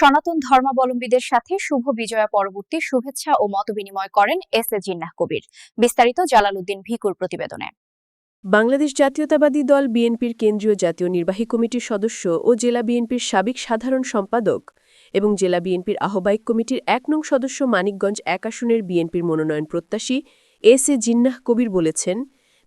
সনাতন ধর্মাবলম্বীদের সাথে শুভ বিজয়া পরবর্তী শুভেচ্ছা ও মতবিনিময় করেন এস এ জিন্নাহ কবির। বিস্তারিত জালালউদ্দিন ভিকুর প্রতিবেদনে। বাংলাদেশ জাতীয়তাবাদী দল বিএনপির কেন্দ্রীয় জাতীয় নির্বাহী কমিটির সদস্য ও জেলা বিএনপির সাবেক সাধারণ সম্পাদক এবং জেলা বিএনপির আহ্বায়ক কমিটির এক নং সদস্য মানিকগঞ্জ এক আসনের বিএনপির মনোনয়ন প্রত্যাশী এস এ জিন্নাহ কবির বলেছেন,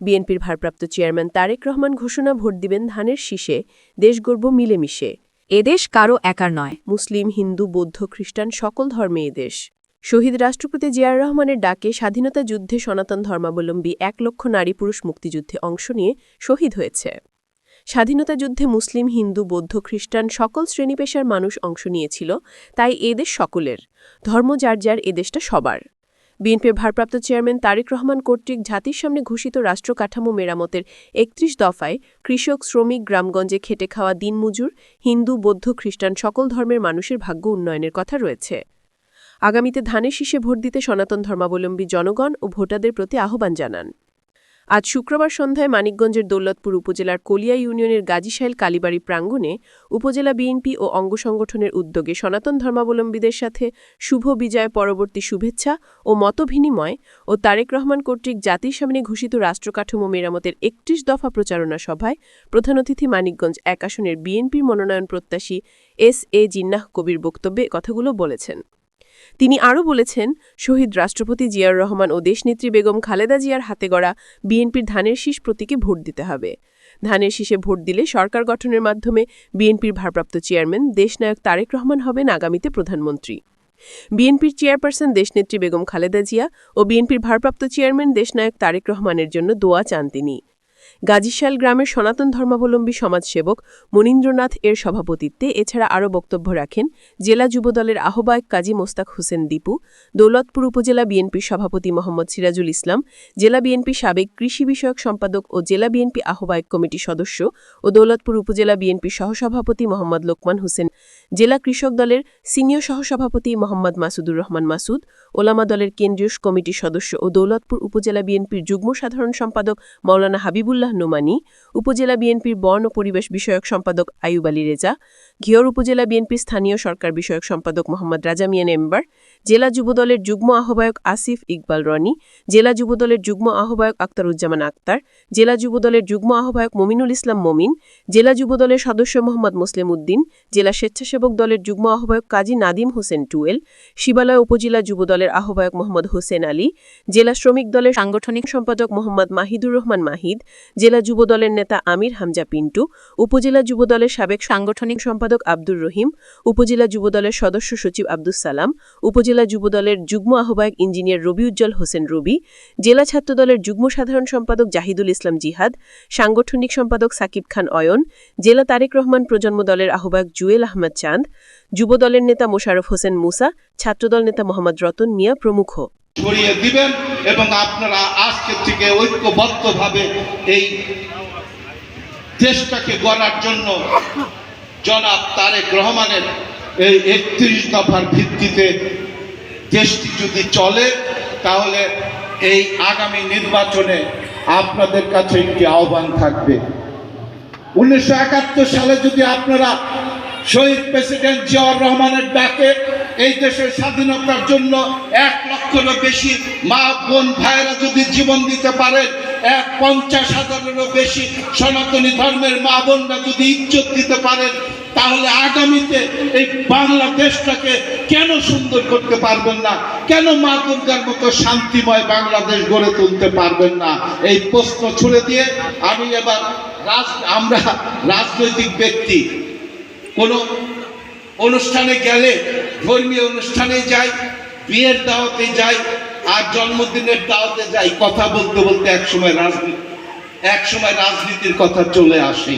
বিএনপির ভারপ্রাপ্ত চেয়ারম্যান তারেক রহমান ঘোষণা ভোট দিবেন ধানের শীষে, দেশ গর্ব মিলেমিশে। এদেশ কারও একার নয়। মুসলিম, হিন্দু, বৌদ্ধ, খ্রিস্টান সকল ধর্মে এদেশ শহীদ রাষ্ট্রপতি জিয়ার রহমানের ডাকে স্বাধীনতা যুদ্ধে সনাতন ধর্মাবলম্বী এক লক্ষ নারী পুরুষ মুক্তিযুদ্ধে অংশ নিয়ে শহীদ হয়েছে। স্বাধীনতা যুদ্ধে মুসলিম, হিন্দু, বৌদ্ধ, খ্রিস্টান সকল শ্রেণি পেশার মানুষ অংশ নিয়েছিল, তাই এদেশ সকলের। ধর্ম যার যার এদেশটা সবার। বিএনপির ভারপ্রাপ্ত চেয়ারম্যান তারেক রহমান কর্তৃক জাতির সামনে ঘোষিত রাষ্ট্র কাঠামো মেরামতের একত্রিশ দফায় কৃষক, শ্রমিক, গ্রামগঞ্জে খেটে খাওয়া দিনমজুর হিন্দু, বৌদ্ধ, খ্রিস্টান সকল ধর্মের মানুষের ভাগ্য উন্নয়নের কথা রয়েছে। আগামীতে ধানের শীষে ভোট দিতে সনাতন ধর্মাবলম্বী জনগণ ও ভোটারদের প্রতি আহ্বান জানান। আজ শুক্রবার সন্ধ্যায় মানিকগঞ্জের দৌলতপুর উপজেলার কলিয়া ইউনিয়নের গাজীশাইল কালীবাড়ি প্রাঙ্গণে উপজেলা বিএনপি ও অঙ্গ সংগঠনের উদ্যোগে সনাতন ধর্মাবলম্বীদের সাথে শুভ বিজয় পরবর্তী শুভেচ্ছা ও মতবিনিময় ও তারেক রহমান কর্তৃক জাতির সামনে ঘোষিত রাষ্ট্রকাঠামো মেরামতের একত্রিশ দফা প্রচারণা সভায় প্রধান অতিথি মানিকগঞ্জ এক আসনের বিএনপির মনোনয়ন প্রত্যাশী এস এ জিন্নাহ কবির বক্তব্যে কথাগুলো বলেছেন। তিনি আরও বলেছেন, শহীদ রাষ্ট্রপতি জিয়াউর রহমান ও দেশনেত্রী বেগম খালেদা জিয়ার হাতে গড়া বিএনপির ধানের শীষ প্রতীকে ভোট দিতে হবে। ধানের শীষে ভোট দিলে সরকার গঠনের মাধ্যমে বিএনপির ভারপ্রাপ্ত চেয়ারম্যান দেশনায়ক তারেক রহমান হবেন আগামীতে প্রধানমন্ত্রী। বিএনপির চেয়ারপারসন দেশনেত্রী বেগম খালেদা জিয়া ও বিএনপির ভারপ্রাপ্ত চেয়ারম্যান দেশনায়ক তারেক রহমানের জন্য দোয়া চান তিনি। গাজীশাল গ্রামের সনাতন ধর্মাবলম্বী সমাজসেবক মনীন্দ্রনাথ এর সভাপতিত্বে এছাড়া আরও বক্তব্য রাখেন জেলা যুবদলের আহ্বায়ক কাজী মোস্তাক হোসেন দীপু, দৌলতপুর উপজেলা বিএনপির সভাপতি মোহাম্মদ সিরাজুল ইসলাম, জেলা বিএনপি সাবেক কৃষি বিষয়ক সম্পাদক ও জেলা বিএনপি আহ্বায়ক কমিটির সদস্য ও দৌলতপুর উপজেলা বিএনপির সহসভাপতি মোহাম্মদ লোকমান হোসেন, জেলা কৃষক দলের সিনিয়র সহসভাপতি মোহাম্মদ মাসুদুর রহমান মাসুদ, ওলামা দলের কেন্দ্রীয় কমিটির সদস্য ও দৌলতপুর উপজেলা বিএনপির যুগ্ম সাধারণ সম্পাদক মাওলানা হাবিবুল্লাহ নোমানি, উপজেলা বিএনপির বর্ণ পরিবেশ বিষয়ক সম্পাদক আয়ুব আলী রেজা, ঘিওর উপজেলা বিএনপির স্থানীয় সরকার বিষয়ক সম্পাদক মোহাম্মদ রাজা মিয়ান এম্বার, জেলা যুবদলের যুগ্ম আহ্বায়ক আসিফ ইকবাল রনি, জেলা যুবদলের যুগ্ম আহ্বায়ক আক্তারুজ্জামান আক্তার, জেলা যুবদলের যুগ্ম আহ্বায়ক মমিনুল ইসলাম মমিন, জেলা যুবদলের সদস্য মোহাম্মদ মুসলিম উদ্দিন, জেলা স্বেচ্ছাসেবক দলের যুগ্ম আহ্বায়ক কাজী নাদিম হোসেন টুয়েল, শিবালয় উপজেলা যুবদলের আহ্বায়ক মোহাম্মদ হোসেন আলী, জেলা শ্রমিক দলের সাংগঠনিক সম্পাদক মোহাম্মদ মাহিদুর রহমান মাহিদ জেলা যুবদলের নেতা আমির হামজা পিন্টু উপজেলা যুবদলের সাবেক সাংগঠনিক সম্পাদক আব্দুর রহিম উপজেলা যুবদলের সদস্য সচিব আব্দুস সালাম উপজেলা যুবদলের যুগ্ম আহ্বায়ক ইঞ্জিনিয়ার রবিউজ্জ্বল হোসেন রবি জেলা ছাত্রদলের যুগ্ম সাধারণ সম্পাদক জাহিদুল ইসলাম জিহাদ সাংগঠনিক সম্পাদক সাকিব খান অয়ন জেলা তারেক রহমান প্রজন্ম দলের আহ্বায়ক জুয়েল আহমদ চাঁদ যুবদলের নেতা মোশারফ হোসেন মুসা ছাত্রদল নেতা মোহাম্মদ রতন মিয়া প্রমুখ। ছড়িয়ে দিবেন এবং আপনারা আজকে থেকে ঐক্যবদ্ধভাবে এই দেশটাকে গড়ার জন্য জনাব তারেক রহমানের এই একত্রিশ দফার ভিত্তিতে দেশটি যদি চলে, তাহলে এই আগামী নির্বাচনে আপনাদের কাছে একটি আহ্বান থাকবে। উনিশশো একাত্তর সালে যদি আপনারা শহীদ প্রেসিডেন্ট জিয়াউর রহমানের ডাকে এই দেশের স্বাধীনতার জন্য এক লক্ষেরও বেশি মা, বোন, ভাইয়েরা যদি জীবন দিতে পারেন এক পঞ্চাশ হাজারেরও বেশি সনাতনী ধর্মের মা, বোনরা যদি ইজ্জত দিতে পারেন তাহলে আগামীতে এই বাংলাদেশটাকে কেন সুন্দর করতে পারবেন না? কেন মা দুর্গার মতো শান্তিময় বাংলাদেশ গড়ে তুলতে পারবেন না? এই প্রশ্ন ছুড়ে দিয়ে আমি এবার রাজ আমরা রাজনৈতিক ব্যক্তি কোনো অনুষ্ঠানে গেলে, ধর্মীয় অনুষ্ঠানে যাই, বিয়ের দাওয়াতে যাই, আর জন্মদিনের দাওয়াতে যাই, কথা বলতে বলতে একসময় রাজনীতি একসময় রাজনীতির কথা চলে আসে।